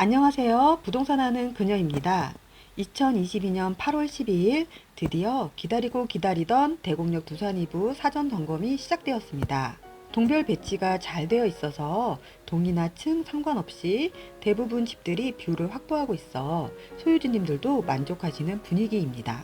안녕하세요. 부동산 하는 그녀입니다. 2022년 8월 12일 드디어 기다리고 기다리던 대곡역 두산 2부 사전 점검이 시작되었습니다. 동별 배치가 잘 되어 있어서 동이나 층 상관없이 대부분 집들이 뷰를 확보하고 있어 소유주님들도 만족하시는 분위기입니다.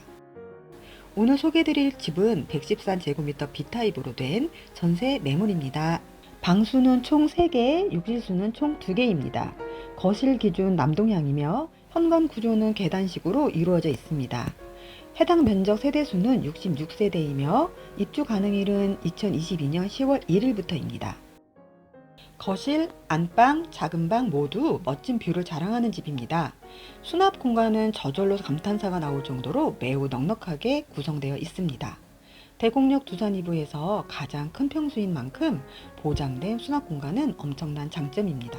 오늘 소개드릴 집은 113제곱미터 B타입으로 된 전세 매물입니다. 방수는 총 3개, 욕실수는 총 2개입니다. 거실 기준 남동향이며 현관 구조는 계단식으로 이루어져 있습니다. 해당 면적 세대수는 66세대이며 입주 가능일은 2022년 10월 1일부터입니다. 거실, 안방, 작은 방 모두 멋진 뷰를 자랑하는 집입니다. 수납 공간은 저절로 감탄사가 나올 정도로 매우 넉넉하게 구성되어 있습니다. 대곡역 두산 2부에서 가장 큰 평수인 만큼 보장된 수납 공간은 엄청난 장점입니다.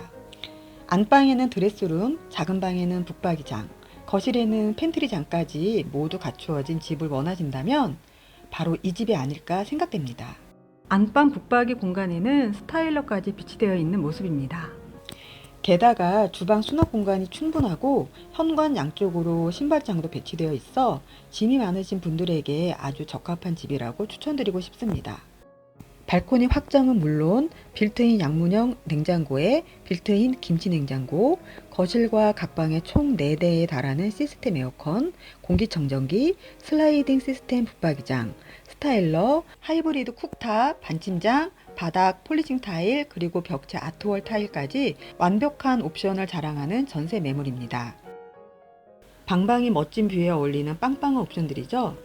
안방에는 드레스룸, 작은 방에는 북박이장, 거실에는 팬트리장까지 모두 갖추어진 집을 원하신다면 바로 이 집이 아닐까 생각됩니다. 안방 북박이 공간에는 스타일러까지 비치되어 있는 모습입니다. 게다가 주방 수납 공간이 충분하고 현관 양쪽으로 신발장도 배치되어 있어 짐이 많으신 분들에게 아주 적합한 집이라고 추천드리고 싶습니다. 발코니 확장은 물론 빌트인 양문형 냉장고에 빌트인 김치 냉장고, 거실과 각 방에 총 4대에 달하는 시스템 에어컨, 공기청정기, 슬라이딩 시스템 붙박이장, 스타일러, 하이브리드 쿡탑, 반침장, 바닥 폴리싱 타일, 그리고 벽체 아트월 타일까지 완벽한 옵션을 자랑하는 전세 매물입니다. 방방이 멋진 뷰에 어울리는 빵빵한 옵션들이죠.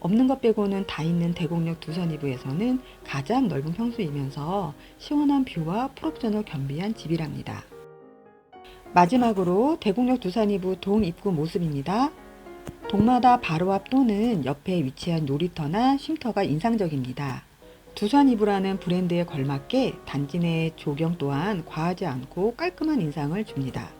없는 것 빼고는 다 있는 대곡역 두산 2부에서는 가장 넓은 평수이면서 시원한 뷰와 풀옵션을 겸비한 집이랍니다. 마지막으로 대곡역 두산 2부 동 입구 모습입니다. 동마다 바로 앞 또는 옆에 위치한 놀이터나 쉼터가 인상적입니다. 두산 2부라는 브랜드에 걸맞게 단지 내 조경 또한 과하지 않고 깔끔한 인상을 줍니다.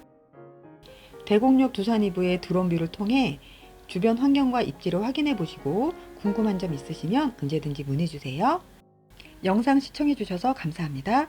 대곡역 두산 2부의 드론 뷰를 통해 주변 환경과 입지를 확인해 보시고 궁금한 점 있으시면 언제든지 문의 주세요. 영상 시청해 주셔서 감사합니다.